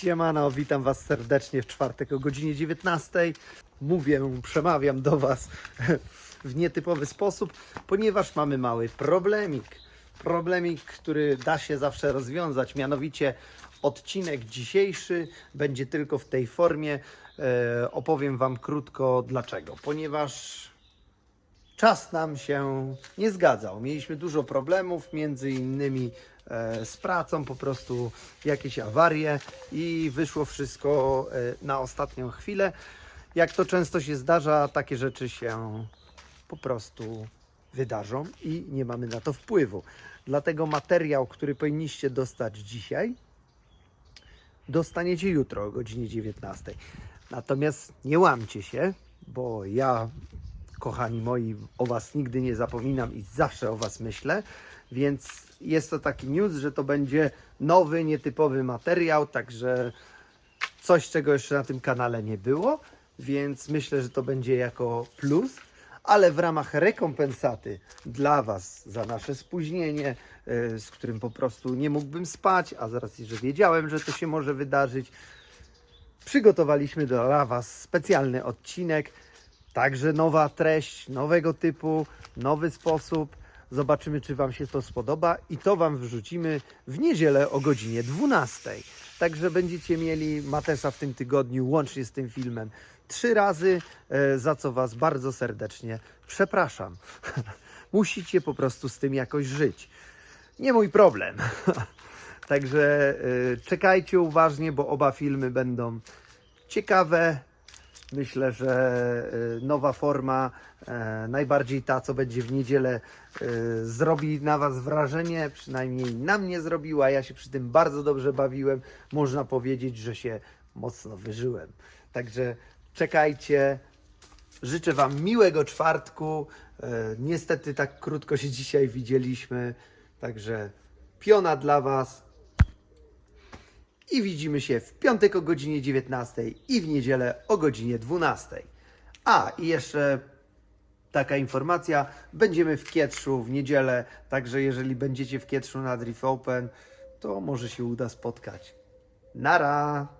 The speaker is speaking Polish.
Siemano, witam Was serdecznie w czwartek o godzinie 19. Mówię, przemawiam do Was w nietypowy sposób, ponieważ mamy mały problemik. Problemik, który da się zawsze rozwiązać, mianowicie odcinek dzisiejszy będzie tylko w tej formie. E, opowiem Wam krótko dlaczego. Ponieważ czas nam się nie zgadzał. Mieliśmy dużo problemów, między innymi e, z pracą, po prostu jakieś awarie i wyszło wszystko e, na ostatnią chwilę. Jak to często się zdarza, takie rzeczy się po prostu wydarzą i nie mamy na to wpływu. Dlatego materiał, który powinniście dostać dzisiaj, dostaniecie jutro o godzinie 19. Natomiast nie łamcie się, bo ja, kochani moi, o Was nigdy nie zapominam i zawsze o Was myślę. Więc jest to taki news, że to będzie nowy, nietypowy materiał, także coś, czego jeszcze na tym kanale nie było, więc myślę, że to będzie jako plus. Ale w ramach rekompensaty dla Was za nasze spóźnienie, y, z którym po prostu nie mógłbym spać, a z racji, że wiedziałem, że to się może wydarzyć, przygotowaliśmy dla Was specjalny odcinek. Także nowa treść, nowego typu, nowy sposób. Zobaczymy, czy Wam się to spodoba i to Wam wrzucimy w niedzielę o godzinie 12. Także będziecie mieli Matesa w tym tygodniu łącznie z tym filmem trzy razy, e, za co Was bardzo serdecznie przepraszam. Musicie po prostu z tym jakoś żyć. Nie mój problem. Także y, czekajcie uważnie, bo oba filmy będą ciekawe. Myślę, że y, nowa forma, e, najbardziej ta, co będzie w niedzielę, y, zrobi na Was wrażenie, przynajmniej na mnie zrobiła. Ja się przy tym bardzo dobrze bawiłem. Można powiedzieć, że się mocno wyżyłem. Także czekajcie. Życzę Wam miłego czwartku. Niestety tak krótko się dzisiaj widzieliśmy. Także piona dla Was. I widzimy się w piątek o godzinie 19 i w niedzielę o godzinie 12. A i jeszcze taka informacja, będziemy w Kietrzu w niedzielę, także jeżeli będziecie w Kietrzu na Drift Open, to może się uda spotkać. Nara!